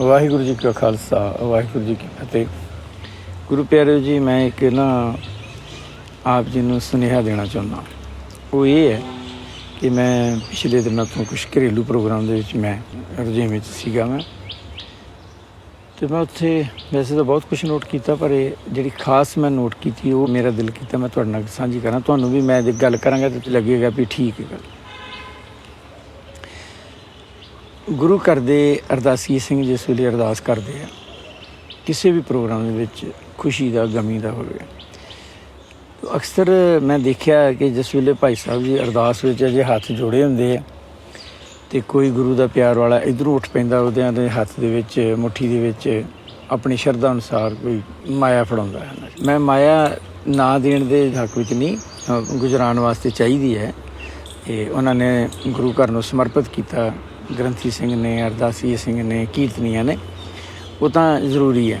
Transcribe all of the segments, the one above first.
ਵਾਹਿਗੁਰੂ ਜੀ ਕਾ ਖਾਲਸਾ, ਵਾਹਿਗੁਰੂ ਜੀ ਕੀ ਫਤਿਹ। ਗੁਰੂ ਪਿਆਰਿਓ ਜੀ, ਮੈਂ ਇੱਕ ਨਾ ਆਪ ਜੀ ਨੂੰ ਸੁਨੇਹਾ ਦੇਣਾ ਚਾਹੁੰਦਾ। ਉਹ ਇਹ ਹੈ ਕਿ ਮੈਂ ਪਿਛਲੇ ਦਿਨਾਂ ਤੋਂ ਕੁਝ ਘਰੇਲੂ ਪ੍ਰੋਗਰਾਮ ਦੇ ਵਿੱਚ ਮੈਂ ਰੁਝੇਵੇਂ ਵਿੱਚ ਸੀਗਾ ਮੈਂ। ਤੇ ਮੈਂ ਉੱਥੇ ਵੈਸੇ ਤਾਂ ਬਹੁਤ ਕੁਝ ਨੋਟ ਕੀਤਾ, ਪਰ ਇਹ ਜਿਹੜੀ ਖਾਸ ਮੈਂ ਨੋਟ ਕੀਤੀ, ਉਹ ਮੇਰਾ ਦਿਲ ਕੀਤਾ ਮੈਂ ਤੁਹਾਡੇ ਨਾਲ ਸਾਂਝੀ ਕਰਾਂ। ਤੁਹਾਨੂੰ ਵੀ ਮੈਂ ਜੇ ਗੱਲ ਕਰਾਂਗਾ ਤਾਂ ਲੱਗੇਗਾ ਵੀ ਠੀਕ ਹੈ ਗੱਲ। ਗੁਰੂ ਘਰ ਦੇ ਅਰਦਾਸੀ ਸਿੰਘ ਜਿਸ ਵੇਲੇ ਅਰਦਾਸ ਕਰਦੇ ਆ ਕਿਸੇ ਵੀ ਪ੍ਰੋਗਰਾਮ ਦੇ ਵਿੱਚ ਖੁਸ਼ੀ ਦਾ ਗਮੀ ਦਾ ਹੋਵੇ। ਅਕਸਰ ਮੈਂ ਦੇਖਿਆ ਕਿ ਜਿਸ ਵੇਲੇ ਭਾਈ ਸਾਹਿਬ ਜੀ ਅਰਦਾਸ ਵਿੱਚ ਅਜੇ ਹੱਥ ਜੋੜੇ ਹੁੰਦੇ ਆ ਤੇ ਕੋਈ ਗੁਰੂ ਦਾ ਪਿਆਰ ਵਾਲਾ ਇਧਰੋਂ ਉੱਠ ਪੈਂਦਾ ਉਹਦਿਆਂ ਦੇ ਹੱਥ ਦੇ ਵਿੱਚ ਮੁਠੀ ਦੇ ਵਿੱਚ ਆਪਣੀ ਸ਼ਰਧਾ ਅਨੁਸਾਰ ਕੋਈ ਮਾਇਆ ਫੜਾਉਂਦਾ ਹੈ। ਮੈਂ ਮਾਇਆ ਨਾ ਦੇਣ ਦੇ ਹੱਕ ਵਿੱਚ ਨਹੀਂ ਅ, ਗੁਜਰਾਨ ਵਾਸਤੇ ਚਾਹੀਦੀ ਹੈ। ਇਹ ਉਹਨਾਂ ਨੇ ਗੁਰੂ ਘਰ ਨੂੰ ਸਮਰਪਿਤ ਕੀਤਾ। ਗ੍ਰੰਥੀ ਸਿੰਘ ਨੇ, ਅਰਦਾਸੀ ਸਿੰਘ ਨੇ, ਕੀਰਤਨੀਆਂ ਨੇ, ਉਹ ਤਾਂ ਜ਼ਰੂਰੀ ਹੈ।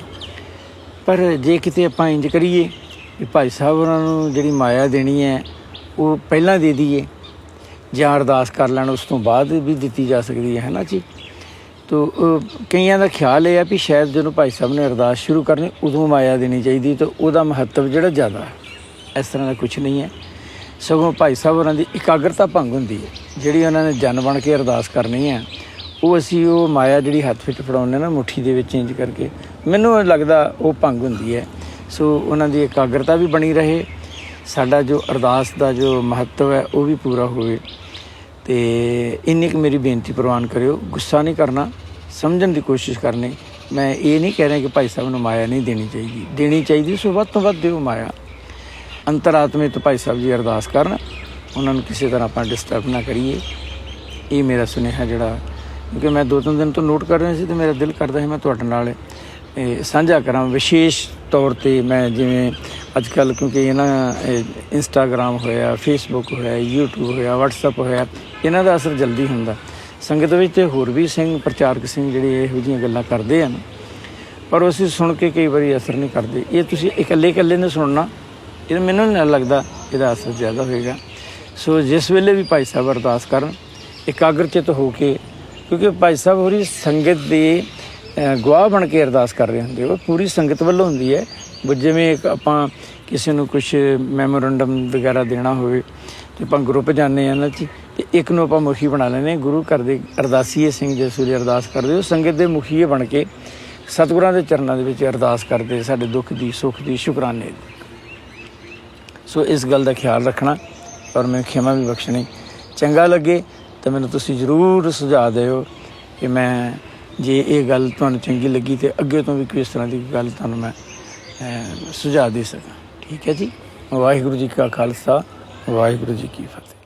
ਪਰ ਜੇ ਕਿਤੇ ਆਪਾਂ ਇੰਜ ਕਰੀਏ ਕਿ ਭਾਈ ਸਾਹਿਬ ਉਹਨਾਂ ਨੂੰ ਜਿਹੜੀ ਮਾਇਆ ਦੇਣੀ ਹੈ, ਉਹ ਪਹਿਲਾਂ ਦੇ ਦਈਏ ਜਾਂ ਅਰਦਾਸ ਕਰ ਲੈਣ, ਉਸ ਤੋਂ ਬਾਅਦ ਵੀ ਦਿੱਤੀ ਜਾ ਸਕਦੀ ਹੈ ਨਾ ਜੀ? ਤੋ ਕਈਆਂ ਦਾ ਖਿਆਲ ਇਹ ਹੈ ਵੀ ਸ਼ਾਇਦ ਜਦੋਂ ਭਾਈ ਸਾਹਿਬ ਨੇ ਅਰਦਾਸ ਸ਼ੁਰੂ ਕਰਨੀ, ਉਦੋਂ ਮਾਇਆ ਦੇਣੀ ਚਾਹੀਦੀ, ਤਾਂ ਉਹਦਾ ਮਹੱਤਵ ਜਿਹੜਾ ਜ਼ਿਆਦਾ ਹੈ। ਇਸ ਤਰ੍ਹਾਂ ਦਾ ਕੁਝ ਨਹੀਂ ਹੈ। ਸਗੋਂ ਭਾਈ ਸਾਹਿਬ ਉਹਨਾਂ ਦੀ ਇਕਾਗਰਤਾ ਭੰਗ ਹੁੰਦੀ ਹੈ। ਜਿਹੜੀ ਉਹਨਾਂ ਨੇ ਜਨ ਬਣ ਕੇ ਅਰਦਾਸ ਕਰਨੀ ਹੈ, ਉਹ ਅਸੀਂ ਉਹ ਮਾਇਆ ਜਿਹੜੀ ਹੱਥ ਵਿੱਚ ਫੜਾਉਂਦੇ ਨਾ, ਮੁਠੀ ਦੇ ਵਿੱਚ ਚੇਂਜ ਕਰਕੇ, ਮੈਨੂੰ ਲੱਗਦਾ ਉਹ ਭੰਗ ਹੁੰਦੀ ਹੈ। ਸੋ ਉਹਨਾਂ ਦੀ ਇਕਾਗਰਤਾ ਵੀ ਬਣੀ ਰਹੇ, ਸਾਡਾ ਜੋ ਅਰਦਾਸ ਦਾ ਜੋ ਮਹੱਤਵ ਹੈ, ਉਹ ਵੀ ਪੂਰਾ ਹੋਵੇ। ਤੇ ਇੰਨੀ ਕੁ ਮੇਰੀ ਬੇਨਤੀ ਪ੍ਰਵਾਨ ਕਰਿਓ, ਗੁੱਸਾ ਨਹੀਂ ਕਰਨਾ, ਸਮਝਣ ਦੀ ਕੋਸ਼ਿਸ਼ ਕਰਨੀ। ਮੈਂ ਇਹ ਨਹੀਂ ਕਹਿ ਰਿਹਾ ਕਿ ਭਾਈ ਸਾਹਿਬ ਨੂੰ ਮਾਇਆ ਨਹੀਂ ਦੇਣੀ ਚਾਹੀਦੀ। ਦੇਣੀ ਚਾਹੀਦੀ, ਸੋ ਵੱਧ ਤੋਂ ਵੱਧ ਦਿਓ ਮਾਇਆ। ਅੰਤਰਾਤਮੇ ਤੋਂ ਭਾਈ ਸਾਹਿਬ ਜੀ ਅਰਦਾਸ ਕਰਨ, ਉਹਨਾਂ ਨੂੰ ਕਿਸੇ ਤਰ੍ਹਾਂ ਆਪਾਂ ਡਿਸਟਰਬ ਨਾ ਕਰੀਏ। ਇਹ ਮੇਰਾ ਸੁਨੇਹਾ ਜਿਹੜਾ, ਕਿਉਂਕਿ ਮੈਂ ਦੋ ਤਿੰਨ ਦਿਨ ਤੋਂ ਨੋਟ ਕਰ ਰਿਹਾ ਸੀ ਤੇ ਮੇਰਾ ਦਿਲ ਕਰਦਾ ਸੀ ਮੈਂ ਤੁਹਾਡੇ ਨਾਲ, ਇਹ ਸਾਂਝਾ ਕਰਾਂ। ਵਿਸ਼ੇਸ਼ ਤੌਰ ਤੇ ਮੈਂ ਜਿਵੇਂ ਅੱਜ ਕੱਲ ਕਿਉਂਕਿ ਇਹਨਾਂ ਇੰਸਟਾਗ੍ਰam ਹੋਇਆ ਫੇਸਬੁੱਕ ਹੋਇਆ, YouTube ਹੋਇਆ, WhatsApp ਹੋਇਆ, ਇਹਨਾਂ ਦਾ ਅਸਰ ਜਲਦੀ ਹੁੰਦਾ। ਸੰਗਤ ਵਿੱਚ ਤੇ ਹੋਰ ਵੀ ਸਿੰਘ, ਪ੍ਰਚਾਰਕ ਸਿੰਘ ਜਿਹੜੇ ਇਹੋ ਜਿਹੀਆਂ ਗੱਲਾਂ ਕਰਦੇ ਹਨ, ਪਰ ਅਸੀਂ ਸੁਣ ਕੇ ਕਈ ਵਾਰੀ ਅਸਰ ਨਹੀਂ ਕਰਦੇ। ਇਹ ਤੁਸੀਂ ਇਕੱਲੇ ਇਕੱਲੇ ਨੇ ਸੁਣਨਾ ਇਹ ਮੈਨੂੰ ਨਹੀਂ ਲੱਗਦਾ ਇਹਦਾ ਅਸਰ ਜ਼ਿਆਦਾ ਹੋਏਗਾ। ਸੋ ਜਿਸ ਵੇਲੇ ਵੀ ਭਾਈ ਸਾਹਿਬ ਅਰਦਾਸ ਕਰਨ ਇਕਾਗਰਚਿਤ ਹੋ ਕੇ ਕਿਉਂਕਿ ਭਾਈ ਸਾਹਿਬ ਹੋਰੀ ਸੰਗਤ ਦੇ ਅਹ, ਗਵਾਹ ਬਣ ਕੇ ਅਰਦਾਸ ਕਰ ਰਹੇ ਹੁੰਦੇ। ਉਹ ਪੂਰੀ ਸੰਗਤ ਵੱਲੋਂ ਹੁੰਦੀ ਹੈ। ਜਿਵੇਂ ਇੱਕ ਆਪਾਂ ਕਿਸੇ ਨੂੰ ਕੁਝ ਮੈਮੋਰੰਡਮ ਵਗੈਰਾ ਦੇਣਾ ਹੋਵੇ ਤੇ ਆਪਾਂ ਗਰੁੱਪ ਜਾਂਦੇ ਆ ਨਾ ਜੀ ਤੇ ਇੱਕ ਨੂੰ ਆਪਾਂ ਮੁਖੀ ਬਣਾ ਲੈਨੇ ਗੁਰੂ ਘਰ ਦੇ ਅਰਦਾਸੀਏ ਸਿੰਘ ਜਿਸ ਵੇਲੇ ਅਰਦਾਸ ਕਰਦੇ ਉਹ ਸੰਗਤ ਦੇ ਮੁਖੀਏ ਬਣ ਕੇ ਸਤਿਗੁਰਾਂ ਦੇ ਚਰਨਾਂ ਦੇ ਵਿੱਚ ਅਰਦਾਸ ਕਰਦੇ ਸਾਡੇ ਦੁੱਖ ਦੀ ਸੁੱਖ ਦੀ ਸ਼ੁਕਰਾਨੇ ਦੀ ਸੋ ਇਸ ਗੱਲ ਦਾ ਖਿਆਲ ਰੱਖਣਾ ਔਰ ਮੈਨੂੰ ਖਿਮਾ ਵੀ ਬਖਸ਼ਣੀ। ਚੰਗਾ ਲੱਗੇ ਤਾਂ ਮੈਨੂੰ ਤੁਸੀਂ ਜ਼ਰੂਰ ਸੁਝਾਅ ਦਿਓ ਕਿ ਮੈਂ ਜੇ ਇਹ ਗੱਲ ਤੁਹਾਨੂੰ ਚੰਗੀ ਲੱਗੀ ਤੇ ਅੱਗੇ ਤੋਂ ਵੀ ਕਿਸ ਤਰ੍ਹਾਂ ਦੀ ਗੱਲ ਤੁਹਾਨੂੰ ਮੈਂ ਸੁਝਾਅ ਦੇ ਸਕਾਂ। ਠੀਕ ਹੈ ਜੀ? ਵਾਹਿਗੁਰੂ ਜੀ ਕਾ ਖਾਲਸਾ, ਵਾਹਿਗੁਰੂ ਜੀ ਕੀ ਫਤਿਹ।